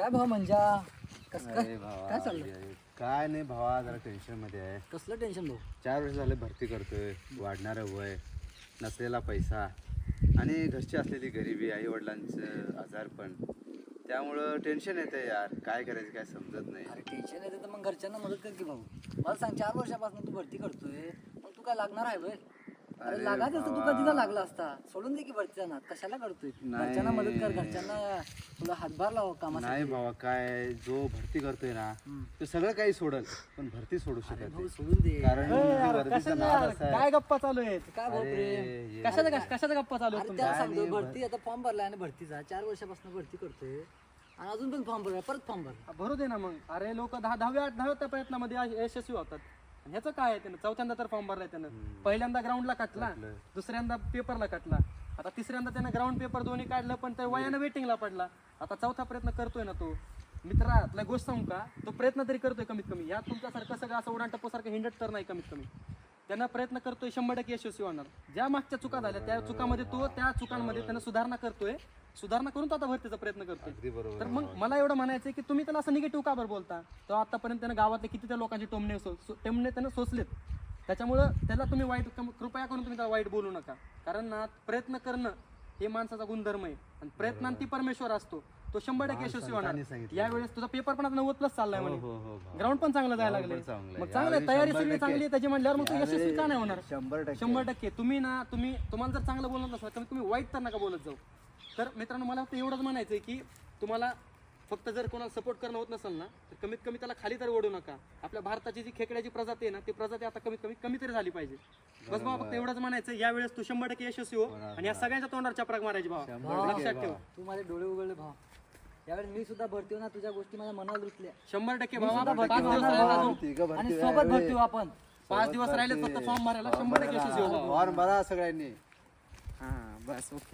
काय भाऊ म्हणजे कस अरे काय भावा, काय चाललं? अरे, काय नाही भावा जरा टेन्शनमध्ये आहे. कसलं टेन्शन भाऊ? चार वर्ष झाले भरती करतोय वाढणारं वय नसलेला पैसा. आणि घरची असलेली गरिबी आई वडिलांचं आजारपण त्यामुळं टेन्शन येतं यार. काय करायचं काय समजत नाही. अरे टेन्शन येते तर मग घरच्यांना मदत कर की भाऊ. मला सांग चार वर्षापासून तू भरती करतोय मग तू काय लागणार आहे बघ अरे लागायचं असतं तू. कधीला लागला असता. सोडून दे की ना कशाला करतोय? नाही. घरच्यांना मदत कर घरच्यांना तुला हातभार लाव नाही कामासाठी भावा काय जो भरती करतोय ना. तो सगळं काही सोडल पण भरती सोडू शकत नाही. सोडून दे. कारण भरतीचा नाद? असा आहे. काय गप्पा चालू आहेत? काय भाऊ प्रेम हे- कशाचा कशाचा गप्पा चालू आहेत अरे त्याला सांगतो नाही, भरती आता फॉर्म भरलाय आणि भरतीचा. चार वर्षापासून भरती करतोय. आणि अजून पण फॉर्म भरला परत फॉर्म भरला भरू दे ना मग. अरे लोक दहा दहाव्या दहाव्या प्रयत्नामध्ये यश- यशस्वी होतात. ह्याचं काय आहे त्यानं? चौथ्यांदा तर फॉर्म भरलाय त्यानं. पहिल्यांदा ग्राउंडला काटला. दुसऱ्यांदा पेपरला काटला. आता तिसऱ्यांदा त्यानं ग्राउंड पेपर दोन्ही काढलं पण तर वयानं वेटिंगला पडला. आता चौथा प्रयत्न करतोय ना तो. मित्रा तुला गोष्ट सांगू का? तो प्रयत्न तरी करतोय कमीत कमी. या तुमच्यासारखं सगळं असं उडाण टप्पोसारखं हिंडत तर नाही कमीत कमी. त्यांना प्रयत्न करतोय शंभर टक्के यशस्वी होणार. ज्या मागच्या चुका झाल्या त्या चुकामध्ये तो त्या चुकांमध्ये त्यानं सुधारणा करतोय. सुधारणा करून तो आता भरतीचा प्रयत्न करतोय. बरोबर. तर मग मला एवढं म्हणायचं आहे की तुम्ही त्याला असं निगेटिव्ह का बरं बोलता? तो आतापर्यंत त्यानं गावातले किती त्या लोकांचे टोमणे सो सो- टोमणे त्यानं सोसलेत. त्याच्यामुळं त्याला तुम्ही वाईट कम- कृपया करून तुम्ही त्याला वाईट बोलू नका. कारण ना प्रयत्न करणं हे माणसाचा गुणधर्म आहे. आणि प्रयत्नांती परमेश्वर असतो. तो शंभर टक्के यशस्वी होणार. यावेळेस तुझा पेपर पण आता नव्वद प्लस चाललाय हो, म्हणे. हो, हो. ग्राउंड पण चांगलं जायला लागले. मग चांगलं आहे. तयारी सगळी. चांगली आहे त्याची म्हणल्यावर मग तू यशस्वी का नाही होणार? शंभर टक्के. शंभर टक्के. तुम्ही ना तुम्ही तुम्हाला जर चांगलं बोलत नसलं तर तुम्ही वाईट तर नका बोलत जाऊ. तर मित्रांनो मला फक्त एवढंच म्हणायचं आहे की तुम्हाला फक्त जर कोणाला सपोर्ट करणं होत नसेल ना तर कमीत कमी त्याला खाली तरी ओढू नका. आपल्या भारताची जी खेकड्याची प्रजाती आहे ना ती प्रजाती आता कमीत कमी कमी तरी झाली पाहिजे. बस बाबा फक्त एवढंच म्हणायचं यावेळेस तू शंभर टक्के यशस्वी हो. आणि या सगळ्यांच्या तोंडावर चपराक मारायची भावा. लक्षात ठेव. तू माझे डोळे उघडले भाव. यावेळेस मी सुद्धा भरती होणार तुझ्या गोष्टी माझ्या मनाला रुचल्या शंभर टक्के मी भावा सुद्धा पाच भरती दिवस होणार राहिले भाऊ. अजून. तिघं भरती आणि व्हायला सोबत रे. भरती हो आपण पाच दिवस राहिले फक्त फॉर्म भरायला शंभर टक्के यशस्वी. फॉर्म भरा सगळ्यांनी हा बस ओके